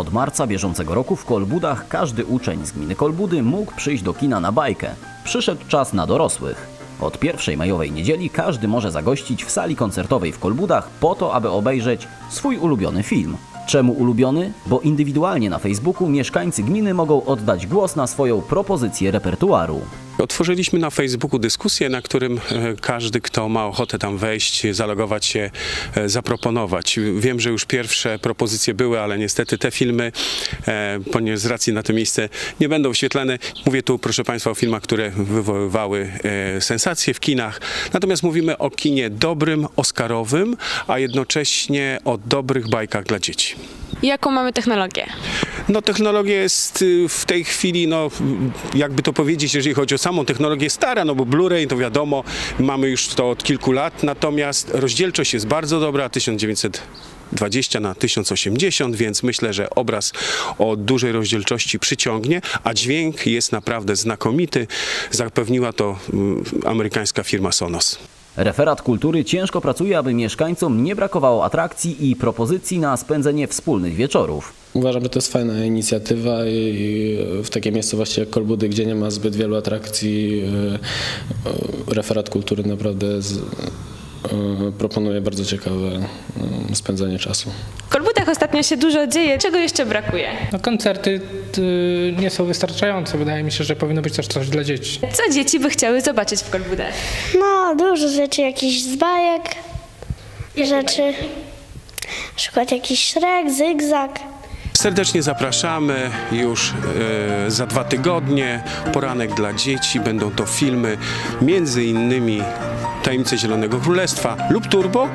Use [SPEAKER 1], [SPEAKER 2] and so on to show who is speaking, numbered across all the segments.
[SPEAKER 1] Od marca bieżącego roku w Kolbudach każdy uczeń z gminy Kolbudy mógł przyjść do kina na bajkę. Przyszedł czas na dorosłych. Od pierwszej majowej niedzieli każdy może zagościć w sali koncertowej w Kolbudach po to, aby obejrzeć swój ulubiony film. Czemu ulubiony? Bo indywidualnie na Facebooku mieszkańcy gminy mogą oddać głos na swoją propozycję repertuaru.
[SPEAKER 2] Otworzyliśmy na Facebooku dyskusję, na którym e, każdy, kto ma ochotę tam wejść, zalogować się, e, zaproponować. Wiem, że już pierwsze propozycje były, ale niestety te filmy, e, ponieważ z racji na to miejsce nie będą wyświetlane. Mówię tu, proszę Państwa, o filmach, które wywoływały sensacje w kinach. Natomiast mówimy o kinie dobrym, oscarowym, a jednocześnie o dobrych bajkach dla dzieci.
[SPEAKER 3] Jaką mamy technologię?
[SPEAKER 2] No technologia jest y, w tej chwili, no jakby to powiedzieć, jeżeli chodzi o samą technologię, stara, no bo Blu-ray to wiadomo, mamy już to od kilku lat, natomiast rozdzielczość jest bardzo dobra, 1920 na 1080, więc myślę, że obraz o dużej rozdzielczości przyciągnie, a dźwięk jest naprawdę znakomity. Zapewniła to y, amerykańska firma Sonos.
[SPEAKER 1] Referat Kultury ciężko pracuje, aby mieszkańcom nie brakowało atrakcji i propozycji na spędzenie wspólnych wieczorów.
[SPEAKER 4] Uważam, że to jest fajna inicjatywa i w takiej miejscowości jak Kolbudy, gdzie nie ma zbyt wielu atrakcji, e, e, referat kultury naprawdę z, e, proponuje bardzo ciekawe spędzanie czasu.
[SPEAKER 3] W Kolbutach ostatnio się dużo dzieje. Czego jeszcze brakuje?
[SPEAKER 5] No, koncerty nie są wystarczające. Wydaje mi się, że powinno być też coś dla dzieci.
[SPEAKER 3] Co dzieci by chciały zobaczyć w Kolbudach?
[SPEAKER 6] No, dużo rzeczy, jakichś z bajek, rzeczy. Na przykład jakiś szrek, zygzak.
[SPEAKER 2] Serdecznie zapraszamy już e, za dwa tygodnie. Poranek dla dzieci. Będą to filmy między innymi Tajemnice Zielonego Królestwa lub Turbo.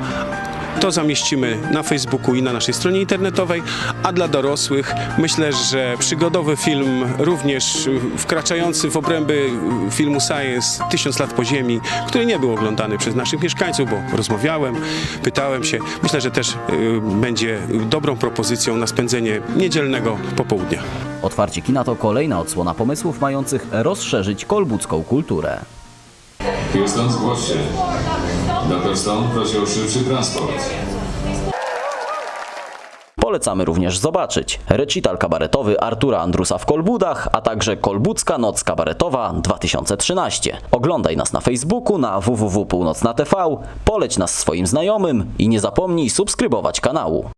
[SPEAKER 2] To zamieścimy na Facebooku i na naszej stronie internetowej, a dla dorosłych myślę, że przygodowy film, również wkraczający w obręby filmu Science Tysiąc lat po ziemi, który nie był oglądany przez naszych mieszkańców, bo rozmawiałem, pytałem się. Myślę, że też y, będzie dobrą propozycją na spędzenie niedzielnego popołudnia.
[SPEAKER 1] Otwarcie kina to kolejna odsłona pomysłów mających rozszerzyć kolbucką kulturę.
[SPEAKER 7] Houston, zgłoś się. Dr. prosi o szybszy transport.
[SPEAKER 1] Polecamy również zobaczyć recital kabaretowy Artura Andrusa w Kolbudach, a także Kolbucka Noc Kabaretowa 2013. Oglądaj nas na Facebooku, na www.północna.tv, poleć nas swoim znajomym i nie zapomnij subskrybować kanału.